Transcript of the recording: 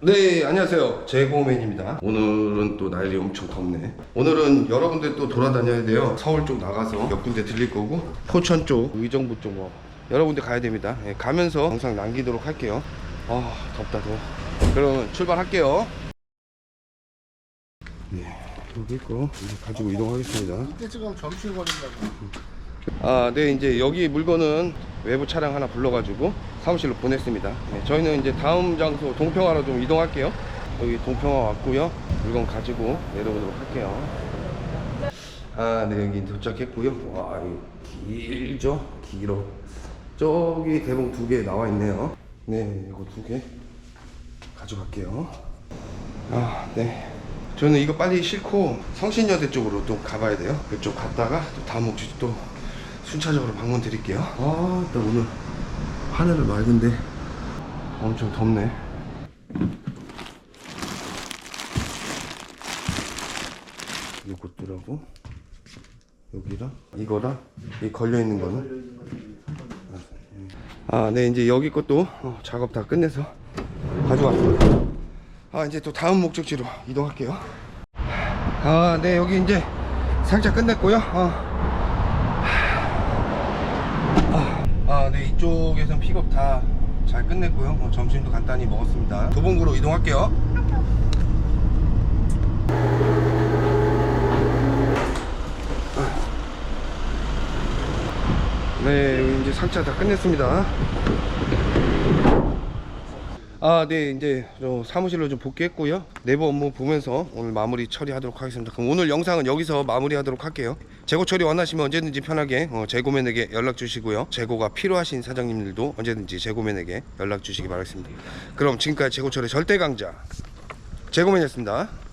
네, 안녕하세요. 제고맨입니다. 오늘은 또 날이 엄청 덥네. 오늘은 여러분들 또 돌아다녀야 돼요. 서울 쪽 나가서 몇 군데 들릴 거고, 포천 쪽, 의정부 쪽 뭐, 여러 군데 가야 됩니다. 예, 가면서 영상 남기도록 할게요. 아, 덥다, 더워. 그럼 출발할게요. 네, 여기 있고, 이제 가지고 이동하겠습니다. 이게 지금 점심 거린다고. 아, 네, 이제 여기 물건은 외부 차량 하나 불러가지고 사무실로 보냈습니다. 네, 저희는 이제 다음 장소 동평화로 좀 이동할게요. 여기 동평화 왔고요. 물건 가지고 내려오도록 할게요. 아, 네, 여기 도착했고요. 와, 길죠? 길어. 저기 대봉 두 개 나와 있네요. 네, 이거 두 개 가져갈게요. 아, 네. 저는 이거 빨리 싣고 성신여대 쪽으로 또 가봐야 돼요. 그쪽 갔다가 또 다음 목적지 또 순차적으로 방문 드릴게요. 아, 나 오늘 하늘은 맑은데 엄청 덥네. 요것들하고 여기랑 이거랑 이 걸려 있는 거는 아, 네 이제 여기 것도 어, 작업 다 끝내서 가져왔습니다. 아, 이제 또 다음 목적지로 이동할게요. 아, 네 여기 이제 살짝 끝냈고요. 어. 아, 네 이쪽에선 픽업 다 잘 끝냈고요. 어, 점심도 간단히 먹었습니다. 도봉구로 이동할게요. 네, 이제 상차 다 끝냈습니다. 아, 네, 이제 저 사무실로 좀 복귀했고요. 내부 업무 보면서 오늘 마무리 처리하도록 하겠습니다. 그럼 오늘 영상은 여기서 마무리하도록 할게요. 재고 처리 원하시면 언제든지 편하게 어, 재고맨에게 연락 주시고요. 재고가 필요하신 사장님들도 언제든지 재고맨에게 연락 주시기 바라겠습니다. 그럼 지금까지 재고 처리 절대 강자 재고맨이었습니다.